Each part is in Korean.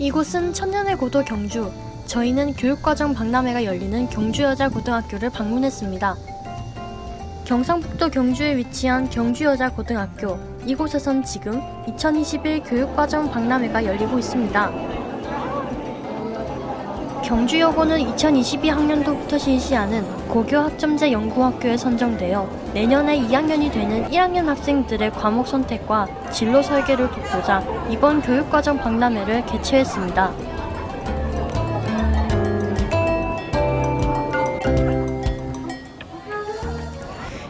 이곳은 천년의 고도 경주. 저희는 교육과정 박람회가 열리는 경주여자고등학교를 방문했습니다. 경상북도 경주에 위치한 경주여자고등학교. 이곳에선 지금 2021 교육과정 박람회가 열리고 있습니다. 경주여고는 2022학년도부터 실시하는 고교학점제 연구학교에 선정되어 내년에 2학년이 되는 1학년 학생들의 과목 선택과 진로 설계를 돕고자 이번 교육과정 박람회를 개최했습니다.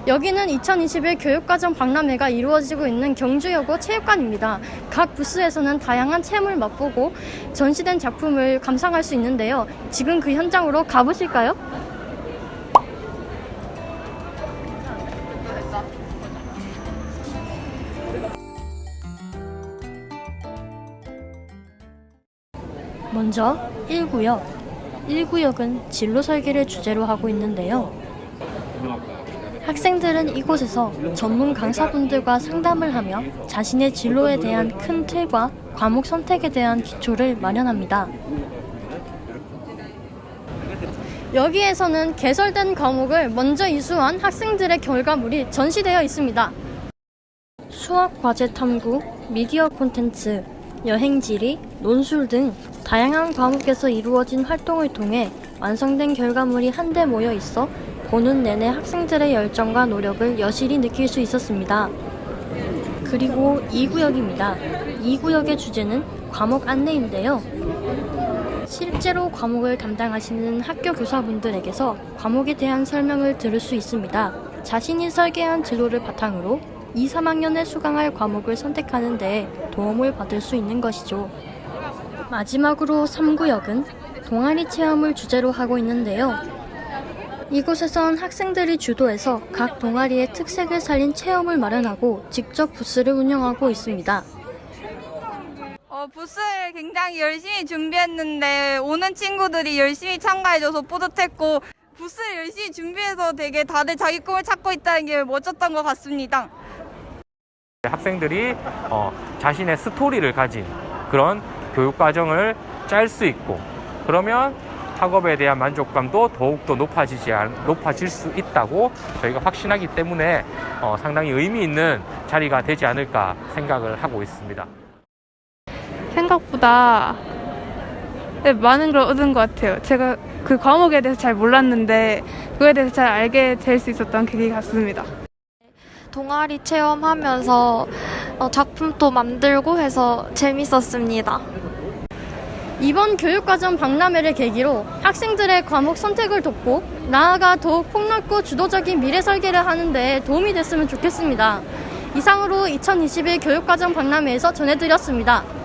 여기는 2021 교육과정 박람회가 이루어지고 있는 경주여고 체육관입니다. 각 부스에서는 다양한 체험을 맛보고 전시된 작품을 감상할 수 있는데요. 지금 그 현장으로 가보실까요? 먼저 1구역. 1구역은 진로 설계를 주제로 하고 있는데요. 학생들은 이곳에서 전문 강사분들과 상담을 하며 자신의 진로에 대한 큰 틀과 과목 선택에 대한 기초를 마련합니다. 여기에서는 개설된 과목을 먼저 이수한 학생들의 결과물이 전시되어 있습니다. 수학 과제 탐구, 미디어 콘텐츠, 여행 지리, 논술 등 다양한 과목에서 이루어진 활동을 통해 완성된 결과물이 한데 모여 있어 보는 내내 학생들의 열정과 노력을 여실히 느낄 수 있었습니다. 그리고 2구역입니다. 2구역의 주제는 과목 안내인데요. 실제로 과목을 담당하시는 학교 교사분들에게서 과목에 대한 설명을 들을 수 있습니다. 자신이 설계한 진로를 바탕으로 2, 3학년에 수강할 과목을 선택하는 데 도움을 받을 수 있는 것이죠. 마지막으로 3구역은 동아리 체험을 주제로 하고 있는데요. 이곳에선 학생들이 주도해서 각 동아리의 특색을 살린 체험을 마련하고 직접 부스를 운영하고 있습니다. 어, 부스를 굉장히 열심히 준비했는데 오는 친구들이 열심히 참가해줘서 뿌듯했고 부스를 열심히 준비해서 되게 다들 자기 꿈을 찾고 있다는 게 멋졌던 것 같습니다. 학생들이 어, 자신의 스토리를 가진 그런 교육 과정을 짤 수 있고 그러면 학업에 대한 만족감도 더욱더 높아지지 않- 높아질 수 있다고 저희가 확신하기 때문에 어, 상당히 의미 있는 자리가 되지 않을까 생각을 하고 있습니다. 생각보다 네, 많은 걸 얻은 것 같아요. 제가 그 과목에 대해서 잘 몰랐는데 그거에 대해서 잘 알게 될 수 있었던 계기 같습니다. 동아리 체험하면서 어, 작품도 만들고 해서 재밌었습니다. 이번 교육과정 박람회를 계기로 학생들의 과목 선택을 돕고 나아가 더욱 폭넓고 주도적인 미래 설계를 하는 데 도움이 됐으면 좋겠습니다. 이상으로 2021 교육과정 박람회에서 전해드렸습니다.